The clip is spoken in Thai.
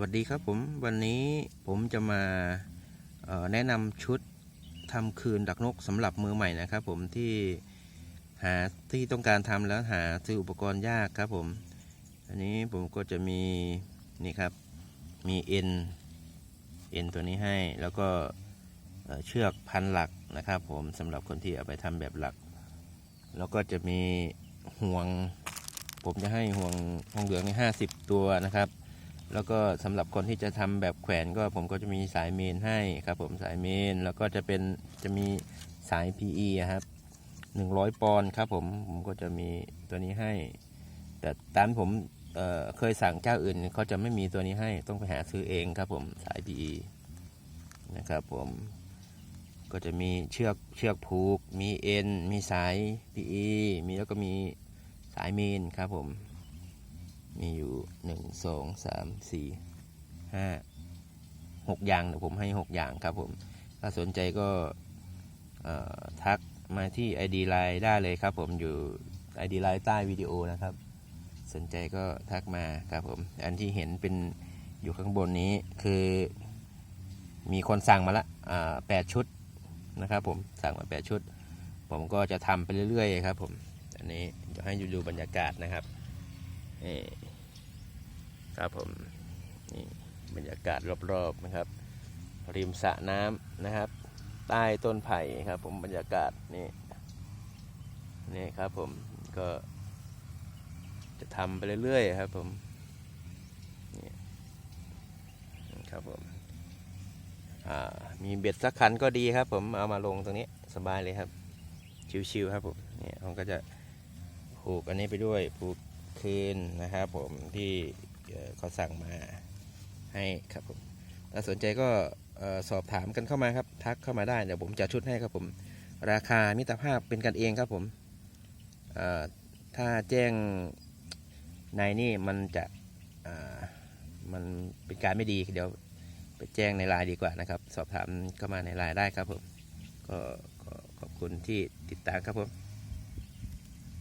วัสดีครับผมวันนี้ผมจะมาแนะนำชุดทำคืนดักนกสำหรับมือใหม่นะครับ ผมที่หาที่ต้องการทำแล้วหาซื้ออุปกรณ์ยากครับผมอันนี้ผมก็จะมีนี่ครับมีเอ็นเอ็นตัวนี้ให้แล้วก็เอ่อเชือกพันหลักนะครับ ผมสำหรับคนที่เอาไปทำแบบหลัก แล้วก็จะมีห่วง ผมจะให้ห่วงห่วงเหลืองนี่ห้าสิบตัวนะครับ แล้วก็สำหรับคนที่จะทำแบบแขวนก็ผมก็จะมีสายเมนให้ครับผมสายเมนแล้วก็จะเป็นจะมีสาย PE ครับ100 ปอนด์ครับผมผมก็จะมีตัวนี้ให้ แต่ตามที่ผมเเคยสั่งเจ้าอื่นเขาจะไม่มีตัวนี้ให้ต้องไปหาซื้อเองครับผมสาย PE นะครับผมก็จะมีเชือกเชือกผูก มีเอ็นมีสาย PE มีแล้วก็มีสายเมนครับผม หนึ่งสองสามสี่ห้าหกอย่างเดี๋ยวผมให้หกอย่างครับผมถ้าสนใจก็ทักมาที่ ID Line ได้เลยครับผมอยู่ ID Line ใต้วิดีโอนะครับ สนใจก็ทักมาครับผม อันที่เห็นเป็นอยู่ข้างบนนี้คือมีคนสั่งมาละแปดชุดนะครับผมสั่งมาแปดชุด ผมก็จะทำไปเรื่อยๆครับผม อันนี้จะให้ดูบรรยากาศนะครับนี่ ครับผมนี่บรรยากาศรอบๆนะครับ ริมสระน้ำนะครับ ใต้ต้นไผ่ครับ ผมบรรยากาศนี่นี่ครับผมก็จะทำไปเรื่อยๆครับผมนี่ครับผมอ่ามีเบ็ดสักคันก็ดีครับ ผมเอามาลงตรงนี้สบายเลยครับ ชิวๆครับผมเนี่ยผมก็จะผูกอันนี้ไปด้วยผูกคืนนะครับผมที่ เขาสั่งมาให้ครับผมถ้าสนใจก็สอบถามกันเข้ามาครับ ทักเข้ามาได้เดี๋ยวผมจะชุดให้ครับผม ราคามิตรภาพเป็นกันเองครับผมถ้าแจ้งในนี่มันจะมันเป็นการไม่ดีเดี๋ยวไปแจ้งในไลน์ดีกว่านะครับ สอบถามเข้ามาในไลน์ได้ครับผมก็ขอบคุณที่ติดตามครับผม